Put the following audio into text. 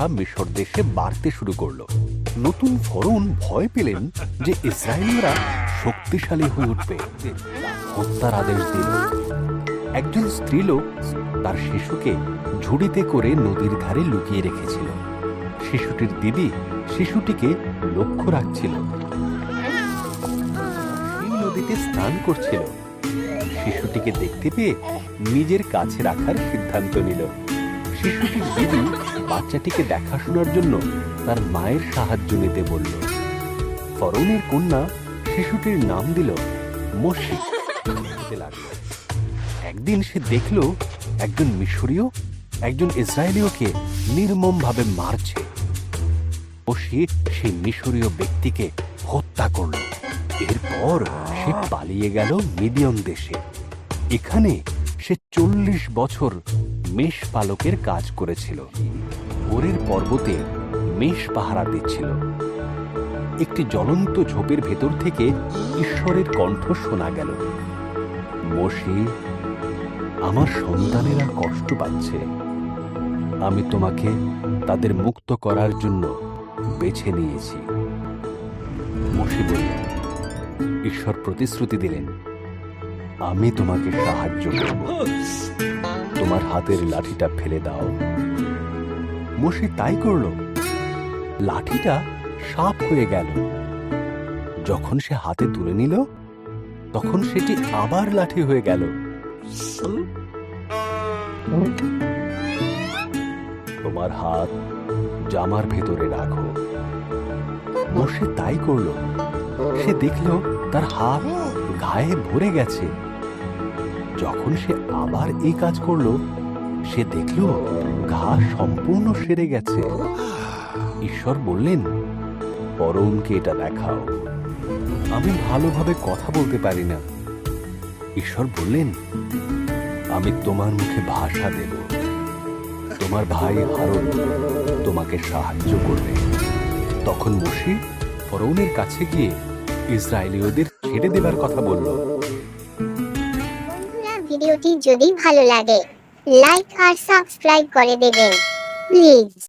প্রথা মিশর দেশে বাড়তে শুরু করল। নতুন ফরন ভয় পেলেন যে ইসরায়েলীয়রা শক্তিশালী হয়ে উঠবে। হত্যার আদেশ দিল। একজন স্ত্রীলোক তার শিশুকে ঝুড়িতে করে নদীর ধারে লুকিয়ে রেখেছিল। শিশুটির দিদি শিশুটিকে লক্ষ্য রাখছিল। নদীতে স্নান করছিল। শিশুটিকে দেখতে পেয়ে নিজের কাছে রাখার সিদ্ধান্ত নিল। বাচ্চাটিকে দেখাশোনার জন্য তার মায়ের সাহায্য নিতে বলল। ফরনের কন্যা শিশুটির নাম দিল মসি একদিন সে দেখল একজন মিশরীয়, একজন ইসরায়েলীয়কে নির্মমভাবে মারছে। ও সে সেই মিশরীয় ব্যক্তিকে হত্যা করল। এরপর সে পালিয়ে গেল মিডিয়ম দেশে। এখানে সে চল্লিশ বছর মেষ পালকের কাজ করেছিল। ভোরের পর্বতে মেষ পাহারা দিচ্ছিল। একটি জ্বলন্ত ঝোপের ভেতর থেকে ঈশ্বরের কণ্ঠ শোনা গেল। মসি আমার সন্তানেরা কষ্ট পাচ্ছে। আমি তোমাকে তাদের মুক্ত করার জন্য বেছে নিয়েছি। মসি বললেন ঈশ্বর প্রতিশ্রুতি দিলেন, আমি তোমাকে সাহায্য করব। তোমার হাতের লাঠিটা ফেলে দাও। মসি তাই করল। লাঠিটা সাপ হয়ে গেল। যখন সে হাতে তুলে নিল, তখন সেটি আবার লাঠি হয়ে গেল। তোমার হাত জামার ভেতরে রাখো। মোশে তাই করল। সে দেখল তার হাত গায়ে ভরে গেছে। যখন সে আবার এই কাজ করল সে দেখল ঘা সম্পূর্ণ সেরে গেছে। ঈশ্বর বললেন, পরমকে এটা দেখাও। আমি ভালোভাবে কথা বলতে পারি না। ঈশ্বর বললেন, আমি তোমার মুখে ভাষা দেব। তোমার ভাই হারুন তোমাকে সাহায্য করবে। তখন মসি ফরৌনের কাছে গিয়ে ইসরায়েলীয়দের ছেড়ে দেবার কথা বলল। ভিডিওটি যদি ভালো লাগে লাইক আর সাবস্ক্রাইব করে দেবেন প্লিজ